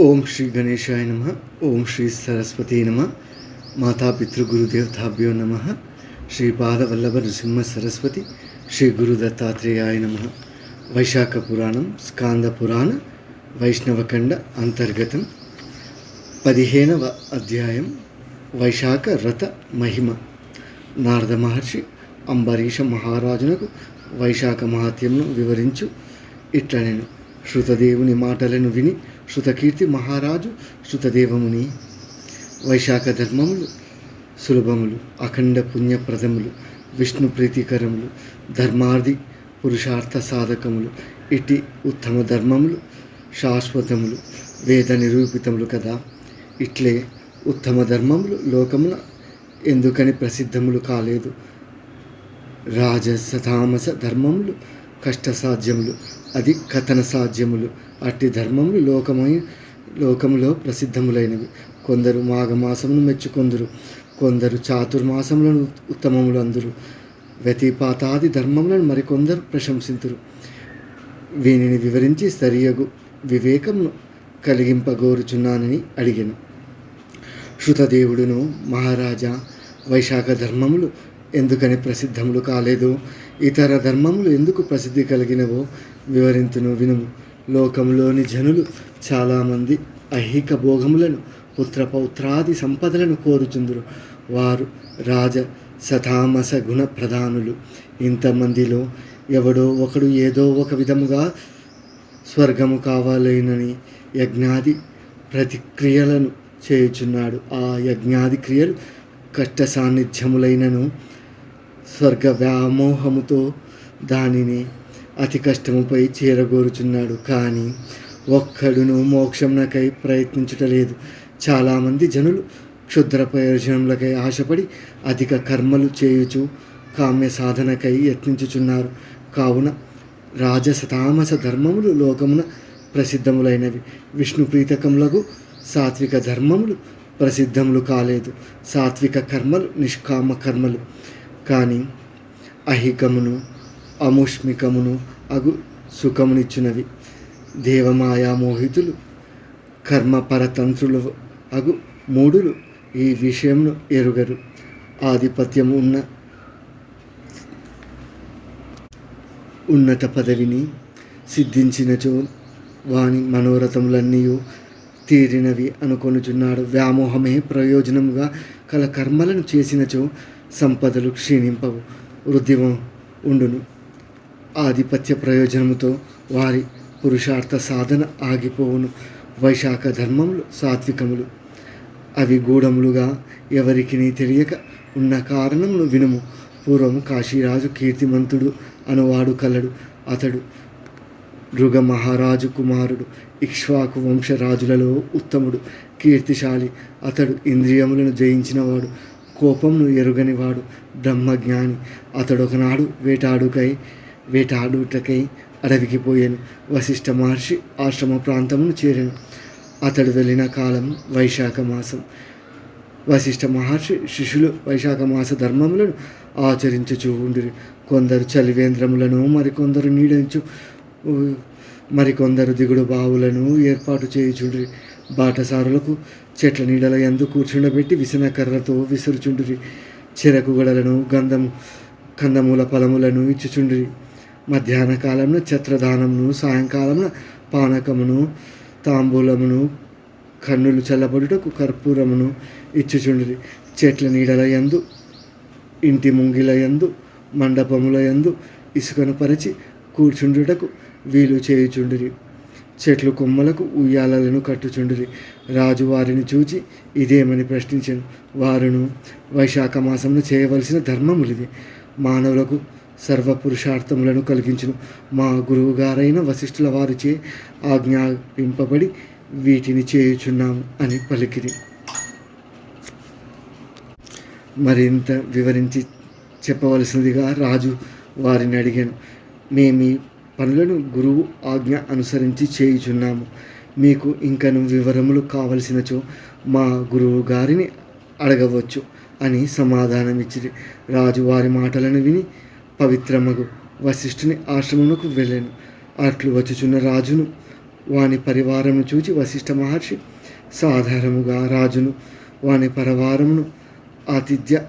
ఓం శ్రీ గణేశాయ నమ ఓం శ్రీ సరస్వతి నమ మాతాపితృగురుదేవతాభ్యో నమ శ్రీపాదవల్లభ నృసింహ సరస్వతి శ్రీ గురు దత్తాత్రేయాయ నమ. వైశాఖ పురాణం స్కాంద పురాణ వైష్ణవఖండ అంతర్గతం. పదిహేనవ అధ్యాయం వైశాఖ రథ మహిమ. నారద మహర్షి అంబరీష మహారాజునకు వైశాఖ మహాత్యంను వివరించు. ఇట్లా నేను శృతదేవుని మాటలను విని శృతకీర్తి మహారాజు శృతదేవముని వైశాఖ ధర్మములు సులభములు అఖండ పుణ్యప్రదములు విష్ణు ప్రీతికరములు ధర్మార్థి పురుషార్థ సాధకములు ఇటు ఉత్తమ ధర్మములు శాశ్వతములు వేద నిరూపితములు కదా. ఇట్లే ఉత్తమ ధర్మములు లోకమున ఎందుకని ప్రసిద్ధములు కాలేదు. రాజస తామస ధర్మములు కష్టసాధ్యములు. అది కథన సాధ్యములు. అట్టి ధర్మములు లోకమై లోకములో ప్రసిద్ధములైనవి. కొందరు మాఘమాసమును మెచ్చుకొందరు. కొందరు చాతుర్మాసములను ఉత్తమములు అందరు వ్యతిపాతాది ధర్మములను మరికొందరు ప్రశంసింతురు. వీనిని వివరించి సరియగు వివేకమును కలిగింపగోరుచున్నానని అడిగాను. శృతదేవుడును మహారాజా వైశాఖ ధర్మములు ఎందుకని ప్రసిద్ధములు కాలేదు? ఇతర ధర్మములు ఎందుకు ప్రసిద్ధి కలిగినవో వివరింతును వినుము. లోకంలోని జనులు చాలామంది ఐహిక భోగములను పుత్ర పౌత్రాది సంపదలను కోరుచుందురు. వారు రాజ సతామస గుణ ప్రధానులు. ఇంతమందిలో ఎవడో ఒకడు ఏదో ఒక విధముగా స్వర్గము కావాలనని యజ్ఞాది ప్రతిక్రియలను చేయుచున్నాడు. ఆ యజ్ఞాది క్రియలు కష్ట సాన్నిధ్యములైనను స్వర్గ వ్యామోహముతో దానిని అతి కష్టముపై చేరగోరుచున్నాడు. కానీ ఒక్కడును మోక్షమునకై ప్రయత్నించుటలేదు చాలామంది జనులు క్షుద్ర ప్రయోజనములకై ఆశపడి అధిక కర్మలు చేయుచు కామ్య సాధనకై యత్నించుచున్నారు. కావున రాజసతామస ధర్మములు లోకమున ప్రసిద్ధములైనవి. విష్ణు ప్రీతకములకు సాత్విక ధర్మములు ప్రసిద్ధములు కాలేదు. సాత్విక కర్మలు నిష్కామ కర్మలు. కానీ అహికమును అముష్మికమును అగు సుఖమునిచ్చినవి. దేవమాయా మోహితులు కర్మపరతంత్రులు అగు మూడులు ఈ విషయంను ఎరుగరు. ఆధిపత్యము ఉన్న ఉన్నత పదవిని సిద్ధించినచో వాని మనోరథములన్నీ తీరినవి అనుకొనుచున్నాడు. వ్యామోహమే ప్రయోజనముగా కల కర్మలను చేసినచో సంపదలు క్షీణింపవు వృద్ధివం ఉండును. ఆధిపత్య ప్రయోజనముతో వారి పురుషార్థ సాధన ఆగిపోవును. వైశాఖ ధర్మములు సాత్వికములు. అవి గూఢములుగా ఎవరికి తెలియక ఉన్న కారణమును వినుము. పూర్వం కాశీరాజు కీర్తిమంతుడు అనువాడు కలడు. అతడు మృగ మహారాజు కుమారుడు ఇక్ష్వాకు వంశరాజులలో ఉత్తముడు కీర్తిశాలి. అతడు ఇంద్రియములను జయించినవాడు. కోపంను ఎరుగనివాడు బ్రహ్మజ్ఞాని. అతడు ఒకనాడు వేటాడుకై వేటాడుటకై అడవికి పోయాను వశిష్ఠ మహర్షి ఆశ్రమ ప్రాంతమును చేరాను. అతడు వెళ్ళిన కాలం వైశాఖ మాసం. వశిష్ఠ మహర్షి శిష్యులు వైశాఖ మాస ధర్మములను ఆచరించుచూ ఉండిరి. కొందరు చలివేంద్రములను మరికొందరు నీడించు మరికొందరు దిగుడు బావులను ఏర్పాటు చేయుచుండ్రి. బాటసారులకు చెట్ల నీడల ఎందు కూర్చుండబెట్టి విసనకర్రతో విసురుచుండ్రి. చెరకు గడలను గంధము కందమూల ఫలములను ఇచ్చుచుండ్రి. మధ్యాహ్న కాలంలో ఛత్రదానమును సాయంకాలమున పానకమును తాంబూలమును కన్నులు చల్లబడుటకు కర్పూరమును ఇచ్చుచుండ్రి. చెట్ల నీడల యందు ఇంటి ముంగిల యందు మండపముల యందు ఇసుకను పరిచి కూర్చుండుటకు వీలు చేయుచుండిరి. చెట్లు కొమ్మలకు ఉయ్యాలలను కట్టుచుండిరి. రాజు వారిని చూచి ఇదేమని ప్రశ్నించాను. వారును వైశాఖ మాసంలో చేయవలసిన ధర్మములిది. మానవులకు సర్వపురుషార్థములను కలిగించును. మా గురువుగారైన వశిష్ఠుల వారిచే ఆజ్ఞాపింపబడి వీటిని చేయుచున్నాము అని పలికిరి. మరింత వివరించి చెప్పవలసిందిగా రాజు వారిని అడిగాను. మేము పనులను గురువు ఆజ్ఞ అనుసరించి చేయుచున్నాము. మీకు ఇంకను వివరములు కావలసినచో మా గురువు గారిని అడగవచ్చు అని సమాధానమిచ్చిరి. రాజు వారి మాటలను విని పవిత్రమగు వశిష్ఠుని ఆశ్రమమునకు వెళ్ళాను. అట్లు వచ్చుచున్న రాజును వాని పరివారమును చూచి వశిష్ఠ మహర్షి సాధారణముగా రాజును వాని పరివారమును ఆతిథ్య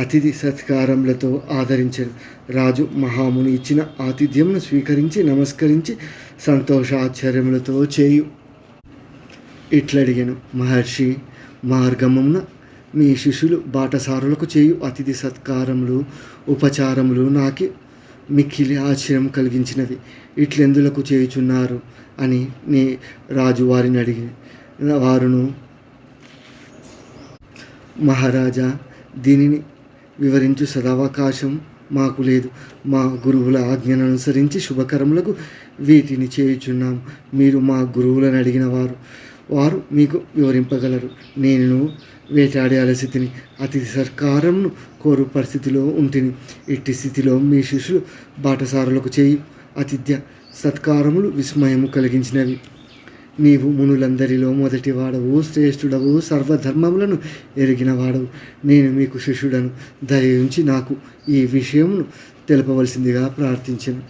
అతిథి సత్కారములతో ఆదరించారు. రాజు మహాముని ఇచ్చిన ఆతిథ్యమును స్వీకరించి నమస్కరించి సంతోషాశ్చర్యములతో చేయు. ఇట్లడిగాను మహర్షి మార్గమున మీ శిష్యులు బాటసారులకు చేయు అతిథి సత్కారములు ఉపచారములు నాకు మిక్కిలి ఆశ్చర్యం కలిగించినవి ఇట్లెందులకు చేయుచున్నారు అని నీ రాజు వారిని అడిగి వారును మహారాజా దీనిని వివరించు సదవకాశం మాకు లేదు. మా గురువుల ఆజ్ఞను అనుసరించి శుభకరములకు వీటిని చేయుచున్నాం. మీరు మా గురువులను అడిగిన వారు వారు మీకు వివరింపగలరు. నేను వేటాడే అలసితిని. అతిథి సర్కారంను కోరు పరిస్థితిలో ఉంటిని. ఇట్టి స్థితిలో మీ శిష్యులు బాటసారులకు చేయి. అతిథ్య సత్కారములు విస్మయము కలిగించినవి. నీవు మునులందరిలో మొదటి వాడవు శ్రేష్ఠుడవు సర్వధర్మములను ఎరిగిన వాడవు. నేను మీకు శిష్యుడను దయించి నాకు ఈ విషయమును తెలపవలసిందిగా ప్రార్థించను.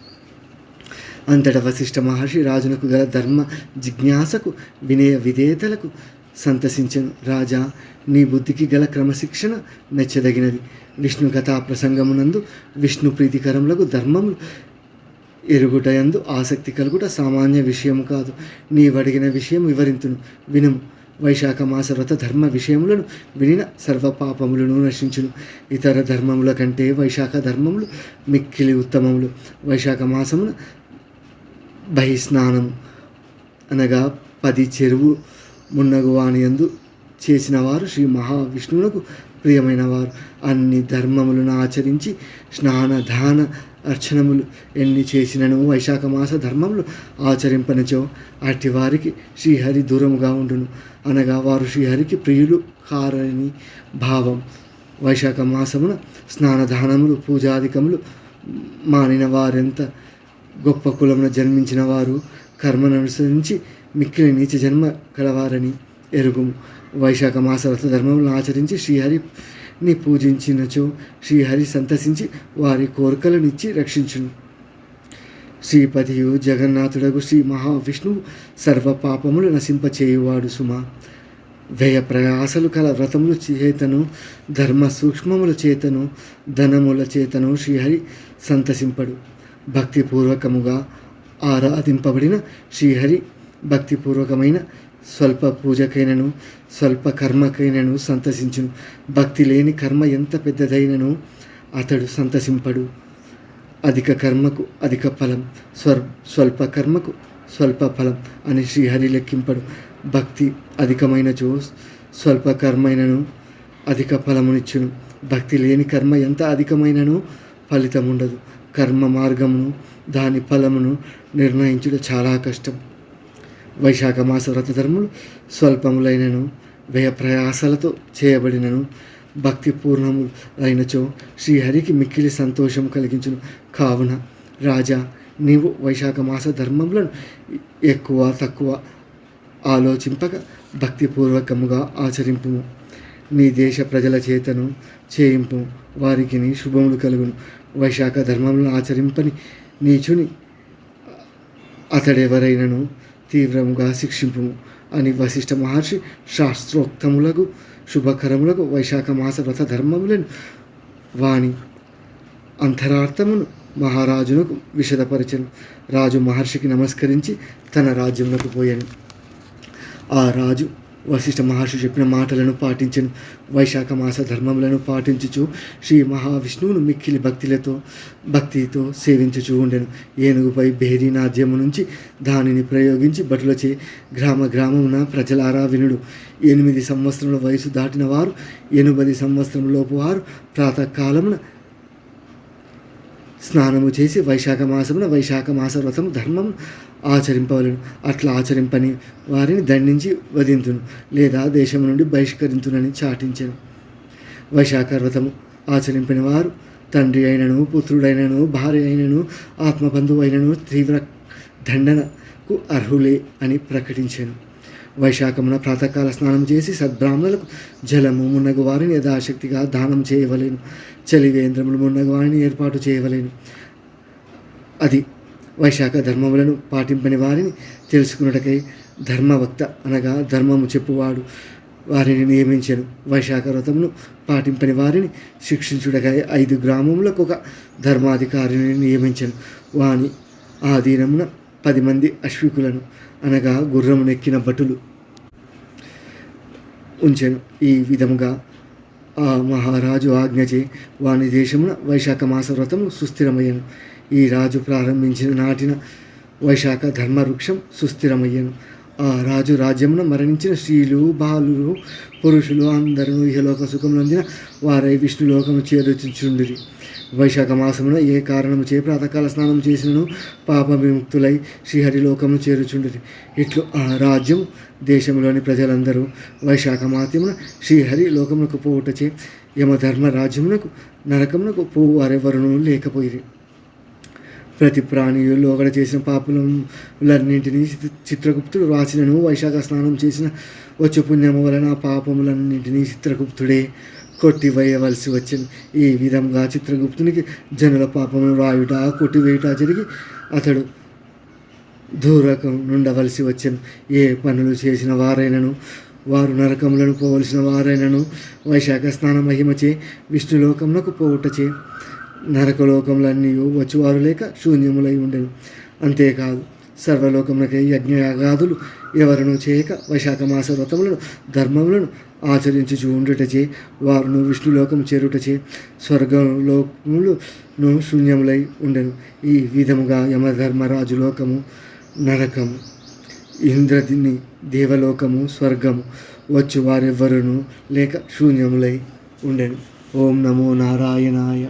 అంతట వశిష్ఠ మహర్షి రాజునకు గల ధర్మ జిజ్ఞాసకు వినయ విధేయతలకు సంతసించను. రాజా నీ బుద్ధికి గల క్రమశిక్షణ మెచ్చదగినది. విష్ణు కథా ప్రసంగమునందు విష్ణు ప్రీతికరములకు ధర్మములు ఎరుగుటయందు ఆసక్తి కలుగుట సామాన్య విషయం కాదు. నీవడిగిన విషయం వివరింతును. వినుము. వైశాఖ మాస వ్రత ధర్మ విషయములను వినిన సర్వ పాపములను నశించును. ఇతర ధర్మముల కంటే వైశాఖ ధర్మములు మిక్కిలి ఉత్తమములు. వైశాఖ మాసమున బహిస్నానం అనగా పది చెరువు మున్నగువానియందు చేసిన వారు శ్రీ మహావిష్ణువునకు ప్రియమైన వారు అన్ని ధర్మములను ఆచరించి స్నాన దాన అర్చనములు ఎన్ని చేసినను వైశాఖ మాస ధర్మములు ఆచరింపనిచో అట్టి వారికి శ్రీహరి దూరముగా ఉండును. అనగా వారు శ్రీహరికి ప్రియులు కారని భావం. వైశాఖ మాసమున స్నానదానములు పూజాధికములు మానిన వారెంత గొప్ప కులమున జన్మించిన వారు కర్మను అనుసరించి మిక్కిలి నీచ జన్మ కలవారని ఎరుగుము. వైశాఖ మాస వ్రత ధర్మములను ఆచరించి నీ పూజించినచో శ్రీహరి సంతసించి వారి కోరికలనిచ్చి రక్షించును. శ్రీపతియు జగన్నాథుడగు శ్రీ మహావిష్ణువు సర్వ పాపములు నశింపచేయువాడు సుమ. వ్యయ ప్రయాసలు కల వ్రతములు చేతను ధర్మ సూక్ష్మముల చేతను ధనముల చేతను శ్రీహరి సంతసింపడు. భక్తిపూర్వకముగా ఆరాధింపబడిన శ్రీహరి భక్తిపూర్వకమైన స్వల్ప పూజకైనను స్వల్ప కర్మకైనను సంతసించును. భక్తి లేని కర్మ ఎంత పెద్దదైనను అతడు సంతసింపడు. అధిక కర్మకు అధిక ఫలం స్వర్ స్వల్ప కర్మకు స్వల్ప ఫలం అని శ్రీహరి లెక్కింపడు. భక్తి అధికమైన చో స్వల్ప కర్మైనను అధిక ఫలమునిచ్చును. భక్తి లేని కర్మ ఎంత అధికమైనను ఫలితం ఉండదు కర్మ మార్గమును దాని ఫలమును నిర్ణయించుట చాలా కష్టం. వైశాఖ మాస వ్రతధర్ములు స్వల్పములైనను వ్యయ ప్రయాసాలతో చేయబడినను. భక్తి పూర్ణములు అయినచో శ్రీహరికి మిక్కిలి సంతోషం కలిగించును. కావున రాజా నీవు వైశాఖ మాస ధర్మములను ఎక్కువ తక్కువ ఆలోచింపక భక్తిపూర్వకముగా ఆచరింపు నీ దేశ ప్రజల చేతను చేయింపు వారికి నీ శుభములు కలుగును. వైశాఖ ధర్మములను ఆచరింపని నీచుని అతడెవరైనను తీవ్రముగా శిక్షింపు అని వశిష్ఠ మహర్షి శాస్త్రోక్తములకు శుభకరములకు వైశాఖ మాస వ్రత ధర్మములను వాణి అంతరార్థమును మహారాజునకు విషదపరచను. రాజు మహర్షికి నమస్కరించి తన రాజ్యములకు పోయాను. ఆ రాజు వశిష్ఠ మహర్షి చెప్పిన మాటలను పాటించను. వైశాఖ మాస ధర్మములను పాటించుచు శ్రీ మహావిష్ణువును మిక్కిలి భక్తులతో భక్తితో సేవించుచూ ఉండెను. ఏనుగుపై భేరీ నాద్యము నుంచి దానిని ప్రయోగించి భటులచే గ్రామ గ్రామమున ప్రజలారా వినుడు. ఎనిమిది సంవత్సరముల వయసు దాటిన వారు ఎనిమిది సంవత్సరంలోపు వారు ప్రాతకాలమున స్నానము చేసి వైశాఖ మాసమున వైశాఖ మాస వ్రతం ధర్మం ఆచరింపవలను. అట్లా ఆచరింపని వారిని దండించి వధింతును లేదా దేశం నుండి బహిష్కరించునని చాటించను. వైశాఖ వ్రతము. ఆచరింపని వారు తండ్రి అయినను పుత్రుడైనను భార్య అయినను ఆత్మబంధువు అయినను తీవ్ర దండనకు అర్హులే అని ప్రకటించాను. వైశాఖమున ప్రాతకాల స్నానం చేసి సద్బ్రాహ్మణులకు జలము మున్నగు వారిని యథాశక్తిగా దానం చేయవలేను. చలివేంద్రములు మున్నగు వారిని ఏర్పాటు చేయవలేను. అది వైశాఖ ధర్మములను పాటింపని వారిని తెలుసుకున్నటకై ధర్మవక్త అనగా ధర్మము చెప్పువాడు వారిని నియమించను. వైశాఖ వ్రతమును పాటింపని వారిని శిక్షించుటకై ఐదు గ్రామములకు ఒక ధర్మాధికారిని నియమించను. వాని ఆధీనమున పది మంది అశ్వికులను అనగా గుర్రమునెక్కిన భటులు ఉంచెను. ఈ విధముగా ఆ మహారాజు ఆజ్ఞచే వాని దేశమున వైశాఖ మాస వ్రతము సుస్థిరమయ్యను. ఈ రాజు ప్రారంభించిన నాటిన వైశాఖ ధర్మవృక్షం సుస్థిరమయ్యను. ఆ రాజు రాజ్యమున మరణించిన స్త్రీలు బాలులు పురుషులు అందరూ ఇహలోక సుఖమునందిన వారై విష్ణులోకము చేరుచుండిరి వైశాఖ మాసమున ఏ కారణము చే ప్రాతకాల స్నానం చేసినను పాప విముక్తులై శ్రీహరిలోకము చేరుచుండిరి ఇట్లు ఆ రాజ్యం దేశంలోని ప్రజలందరూ వైశాఖ మాత్యమున శ్రీహరి లోకమునకు పోవుటచే యమధర్మ రాజ్యమునకు నరకమునకు పోవు లేకపోయిరి. ప్రతి ప్రాణియు లోగడ చేసిన పాపములన్నింటినీ చిత్రగుప్తుడు రాసినను. వైశాఖ స్నానం చేసిన వచ్చు పుణ్యము వలన ఆ పాపములన్నింటినీ చిత్రగుప్తుడే కొట్టివేయవలసి వచ్చింది. ఈ విధంగా చిత్రగుప్తునికి జనుల పాపమును రాయుట కొట్టివేయుట జరిగి అతడు దూరకం నుండవలసి వచ్చింది. ఏ పనులు చేసిన వారైనను వారు నరకములను పోవలసిన వారైనను వైశాఖ స్నాన మహిమచే విష్ణులోకమునకు పోవుటచే నరకలోకములన్నీ వచ్చివారు లేక శూన్యములై ఉండెను. అంతేకాదు సర్వలోకములకై యజ్ఞయాగాదులు ఎవరును చేయక వైశాఖ మాస వ్రతములను ధర్మములను ఆచరించుచు ఉండుటచే వారును విష్ణులోకము చేరుటచే స్వర్గలోకములను శూన్యములై ఉండెను. ఈ విధముగా యమధర్మరాజు లోకము నరకము ఇంద్రదిని దేవలోకము స్వర్గము వచ్చు వారెవ్వరును లేక శూన్యములై ఉండెను. ఓం నమో నారాయణాయ.